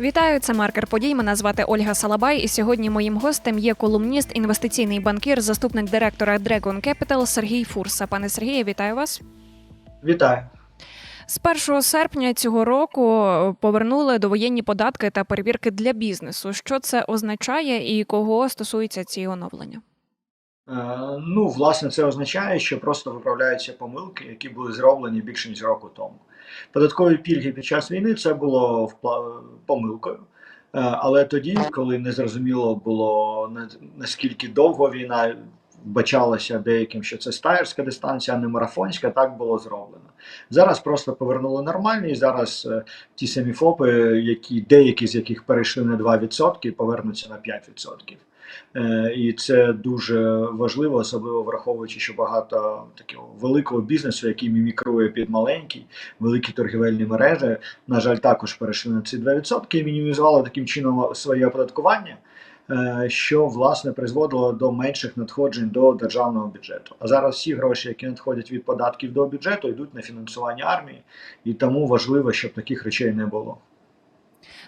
Вітаю, це маркер подій. Мене звати Ольга Салабай. І сьогодні моїм гостем є колумніст, інвестиційний банкір, заступник директора Dragon Capital Сергій Фурса. Пане Сергію, вітаю вас. Вітаю. З 1 серпня цього року повернули довоєнні податки та перевірки для бізнесу. Що це означає і кого стосуються ці оновлення? Е, Ну, власне, це означає, що просто виправляються помилки, які були зроблені більше ніж року тому. Податкові пільги під час війни це було помилкою. Е, Але тоді, коли не зрозуміло було на- наскільки довго війна вбачалася деяким, що це стаєрська дистанція, а не марафонська, так було зроблено. Зараз просто повернули нормальні, і зараз е, ті самі ФОПи, які деякі з яких перейшли на 2%, повернуться на 5%. Е, І це дуже важливо, особливо враховуючи, що багато такого великого бізнесу, який мімікрує під маленький, великі торгівельні мережі, на жаль, також перейшли на ці 2% і мінімізували таким чином своє оподаткування, е, що власне призводило до менших надходжень до державного бюджету. А зараз всі гроші, які надходять від податків до бюджету, йдуть на фінансування армії, і тому важливо, щоб таких речей не було.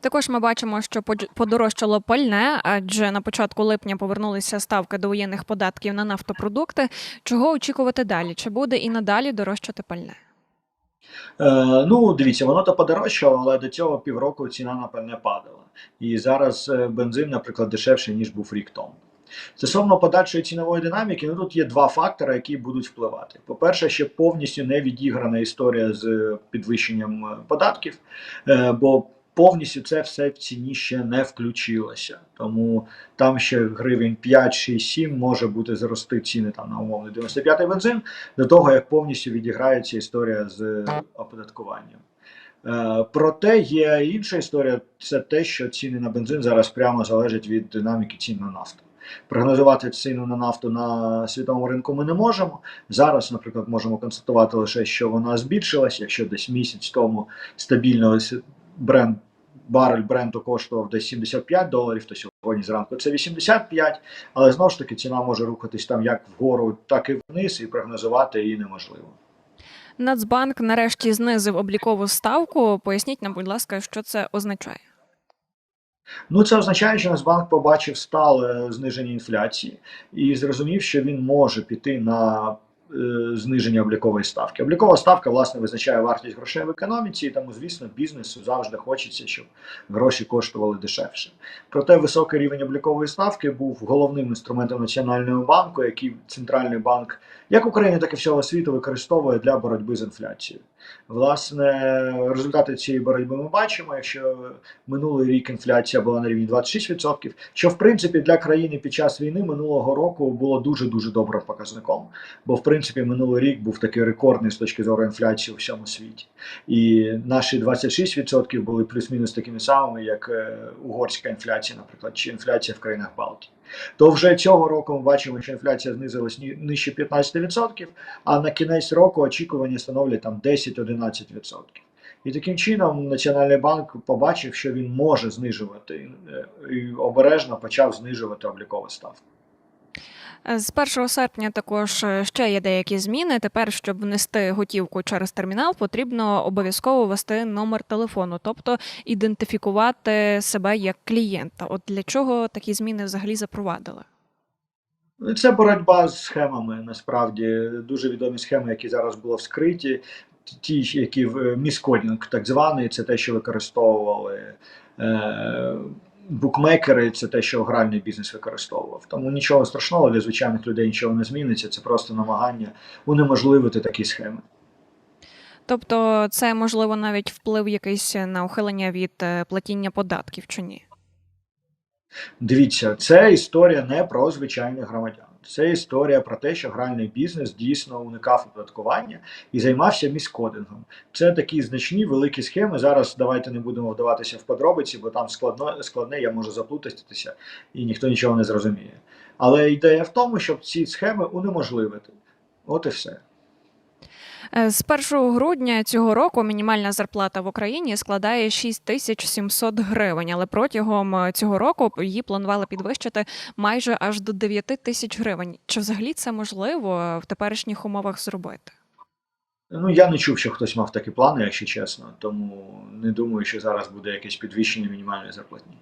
Також ми бачимо, що подорожчало пальне, адже на початку липня повернулися ставки до воєнних податків на нафтопродукти. Чого очікувати далі? Чи буде і надалі дорожчати пальне? Е, ну, дивіться, воно то подорожчало, але до цього півроку ціна на пальне падала. І зараз е, бензин, наприклад, дешевший, ніж був рік тому. Стосовно подальшої цінової динаміки, ну тут є два фактори, які будуть впливати. По-перше, ще повністю не відіграна історія з е, підвищенням е, податків, бо повністю це все в ціні ще не включилося. Тому там ще гривень 5, 6, 7 може бути зрости ціни там на умовний 95-й бензин до того, як повністю відіграється історія з оподаткуванням. Е, Проте є інша історія, це те, що ціни на бензин зараз прямо залежать від динаміки цін на нафту. Прогнозувати ціну на нафту на світовому ринку ми не можемо. Зараз, наприклад, можемо констатувати лише, що вона збільшилась, якщо десь місяць тому стабільно бренд, барель бренду коштував десь 75 доларів, то сьогодні зранку це 85, але знову ж таки ціна може рухатись там як вгору, так і вниз, і прогнозувати її неможливо. Нацбанк нарешті знизив облікову ставку. Поясніть нам, будь ласка, що це означає. Ну, це означає, що Нацбанк побачив стале зниження інфляції і зрозумів, що він може піти на зниження облікової ставки. Облікова ставка, власне, визначає вартість грошей в економіці, і тому, звісно, бізнесу завжди хочеться, щоб гроші коштували дешевше. Проте високий рівень облікової ставки був головним інструментом Національного банку, який центральний банк як України, так і всього світу використовує для боротьби з інфляцією. Власне, результати цієї боротьби ми бачимо. Якщо минулий рік інфляція була на рівні 26%, що в принципі для країни під час війни минулого року було дуже дуже добрим показником. Бо в принципі минулий рік був такий рекордний з точки зору інфляції у всьому світі. І наші 26% були плюс-мінус такими самими, як е, угорська інфляція, наприклад, чи інфляція в країнах Балтії. То вже цього року ми бачимо, що інфляція знизилась нижче 15%, а на кінець року очікування становлять там 10-11%. І таким чином Національний банк побачив, що він може знижувати е, і обережно почав знижувати облікову ставку. Е, З 1 серпня також е, ще є деякі зміни. Тепер, щоб внести готівку через термінал, потрібно обов'язково ввести номер телефону, тобто ідентифікувати себе як клієнта. От для чого такі зміни взагалі запровадили? Це боротьба з схемами. Насправді дуже відомі схеми, які зараз були вскриті. Ті, які в міскодінг, так званий, це те, що використовували е, букмекери, це те, що гральний бізнес використовував. Тому нічого страшного для звичайних людей нічого не зміниться. Це просто намагання унеможливити такі схеми. Тобто, це можливо навіть вплив якийсь на ухилення від е, платіння податків чи ні? Дивіться, це історія не про звичайних громадян. Це історія про те, що гральний бізнес дійсно уникав оподаткування і займався міскодингом. Це такі значні великі схеми. Зараз давайте не будемо вдаватися в подробиці, бо там складно, складне, я можу заплутатися, і ніхто нічого не зрозуміє. Але ідея в тому, щоб ці схеми унеможливити. От і все. Е, З 1 грудня цього року мінімальна зарплата в Україні складає 6700 гривень, але протягом е, цього року її планували підвищити майже аж до 9 тисяч гривень. Чи взагалі це можливо в теперішніх умовах зробити? Ну, я не чув, що хтось мав такі плани, якщо чесно, тому не думаю, що зараз буде якесь підвищення мінімальної зарплатні.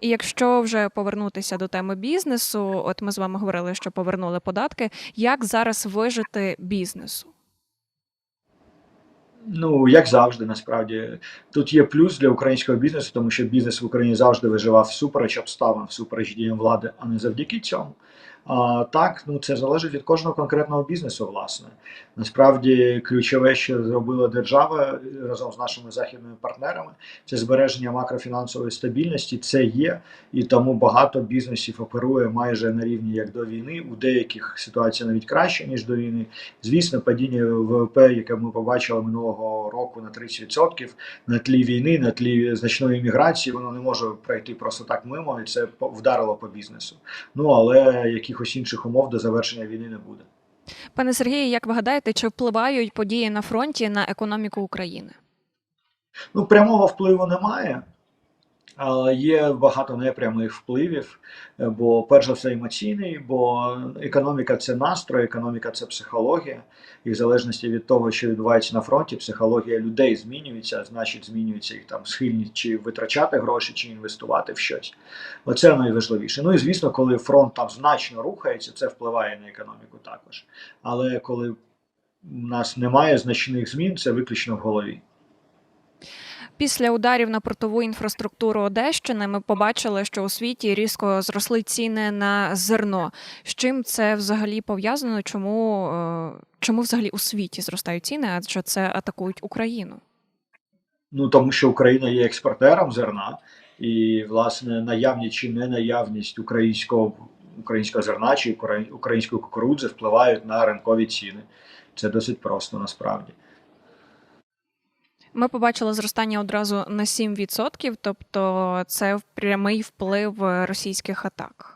І якщо вже повернутися до теми бізнесу, от ми з вами говорили, що повернули податки. Як зараз вижити бізнесу? Ну, як завжди, насправді, тут є плюс для українського бізнесу, тому що бізнес в Україні завжди виживав всупереч обставин, всупереч діям влади, а не завдяки цьому. А так, ну це залежить від кожного конкретного бізнесу, власне. Насправді, ключове, що зробила держава разом з нашими західними партнерами, це збереження макрофінансової стабільності. Це є, і тому багато бізнесів оперує майже на рівні як до війни. У деяких ситуація навіть краще ніж до війни. Звісно, падіння ВВП, яке ми побачили минулого року на 30%, на тлі війни, на тлі значної міграції, воно не може пройти просто так мимо, і це вдарило по бізнесу. Ну але якихось інших умов до завершення війни не буде. Пане Сергію, як ви гадаєте, чи впливають події на фронті на економіку України? Ну, прямого впливу немає, але є багато непрямих впливів. е, Бо, перш за все, емоційний, бо економіка це настрой, економіка це психологія. І в залежності від того, що відбувається на фронті, психологія людей змінюється, значить, змінюється їх там схильність чи витрачати гроші, чи інвестувати в щось. Оце найважливіше. Ну і звісно, коли фронт там значно рухається, це впливає на економіку також. Але коли у нас немає значних змін, це виключно в голові. Після ударів на портову інфраструктуру Одещини ми побачили, що у світі різко зросли ціни на зерно. З чим це взагалі пов'язано? Чому, е, чому взагалі у світі зростають ціни? Адже це атакують Україну? Ну тому що Україна є експортером зерна, і власне наявність чи не наявність українського українського зерна чи української кукурудзи впливають на ринкові ціни. Це досить просто насправді. Ми побачили зростання одразу на 7%, тобто це прямий вплив російських атак.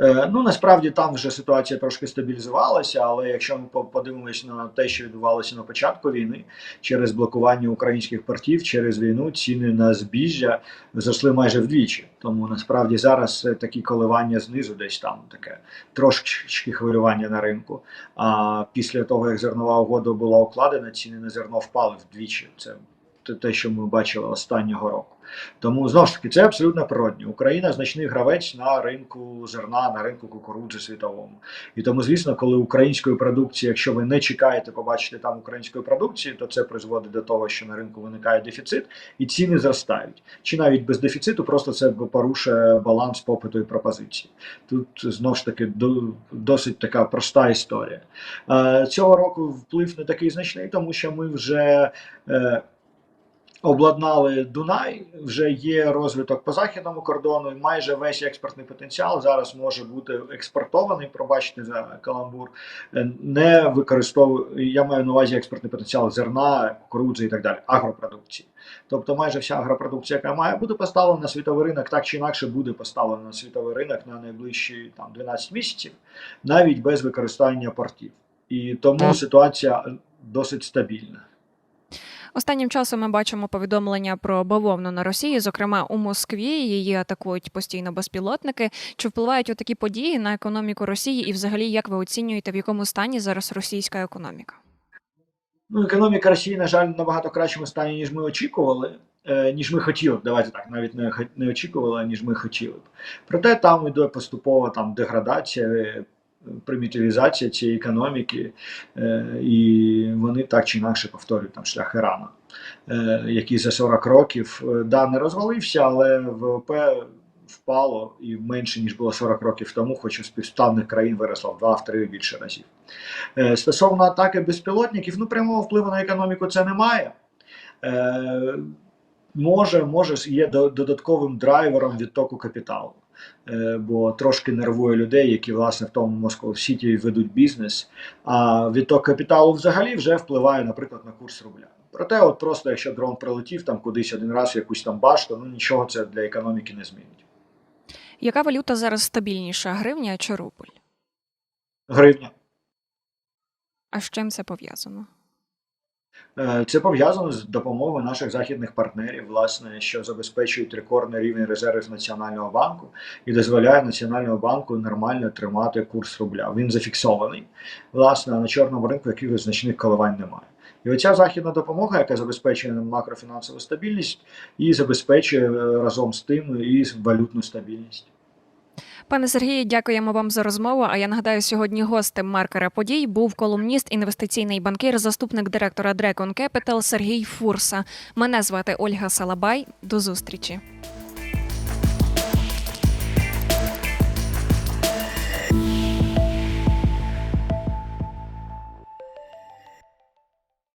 Е, ну насправді там вже ситуація трошки стабілізувалася, але якщо ми подивимось на те, що відбувалося на початку війни, через блокування українських портів, через війну ціни на збіжжя зросли майже вдвічі. Тому насправді зараз е, такі коливання знизу, десь там таке трошки хвилювання на ринку. А після того, як зернова угода була укладена, ціни на зерно впали вдвічі. Це те- що ми бачили останнього року. Тому знову ж таки це абсолютно природньо. Україна значний гравець на ринку зерна, на ринку кукурудзи світовому. І тому, звісно, коли української продукції, якщо ви не чекаєте побачити там української продукції, то це призводить до того, що на ринку виникає дефіцит, і ціни зростають. Чи навіть без дефіциту, просто це порушує баланс попиту і пропозиції. Тут знову ж таки досить така проста історія. Е, цього року вплив не такий значний, тому що ми вже. Обладнали Дунай, вже є розвиток по західному кордону, і майже весь експортний потенціал зараз може бути експортований. Пробачте за каламбур, е, не використовую. Я маю на увазі експортний потенціал зерна, кукурудзи і так далі, агропродукції. Тобто, майже вся агропродукція, яка має бути поставлена на світовий ринок, так чи інакше буде поставлена на світовий ринок на найближчі там 12 місяців, навіть без використання портів. І тому ситуація досить стабільна. Останнім часом ми бачимо повідомлення про бавовну на Росії, зокрема у Москві. Її атакують постійно безпілотники. Чи впливають такі події на економіку Росії? І, взагалі, як ви оцінюєте, в якому стані зараз російська економіка? Ну, економіка Росії, на жаль, набагато кращому стані, ніж ми очікували, е, ніж ми хотіли б. Давайте так, навіть не, не очікували, ніж ми хотіли б. Проте там йде поступова там, деградація, примітивізація цієї економіки, е, і вони так чи інакше повторюють там шлях Ірана, е, який за 40 років е, да, не розвалився, але ВВП впало і менше, ніж було 40 років тому, хоч у співставних країн виросло в 2-3 більше разів. Стосовно атаки безпілотників, ну прямого впливу на економіку це немає. Може, може, є додатковим драйвером відтоку капіталу. Е, бо трошки нервує людей, які власне в тому Москва Сіті ведуть бізнес. А відток капіталу взагалі вже впливає, наприклад, на курс рубля. Проте, от просто якщо дрон прилетів там кудись один раз в якусь там башту, ну нічого це для економіки не змінить. Яка валюта зараз стабільніша гривня чи рубль? Гривня. А з чим це пов'язано? Е, Це пов'язано з допомогою наших західних партнерів, власне, що забезпечують рекордний рівень резервів Національного банку і дозволяє Національному банку нормально тримати курс рубля. Він зафіксований, власне, на чорному ринку якихось значних коливань немає. І оця західна допомога, яка забезпечує макрофінансову стабільність, і забезпечує е, разом з тим і валютну стабільність. Пане Сергію, дякуємо вам за розмову. А я нагадаю, сьогодні гостем маркера подій був колумніст, інвестиційний банкір, заступник директора Dragon Capital Сергій Фурса. Мене звати Ольга Салабай. До зустрічі.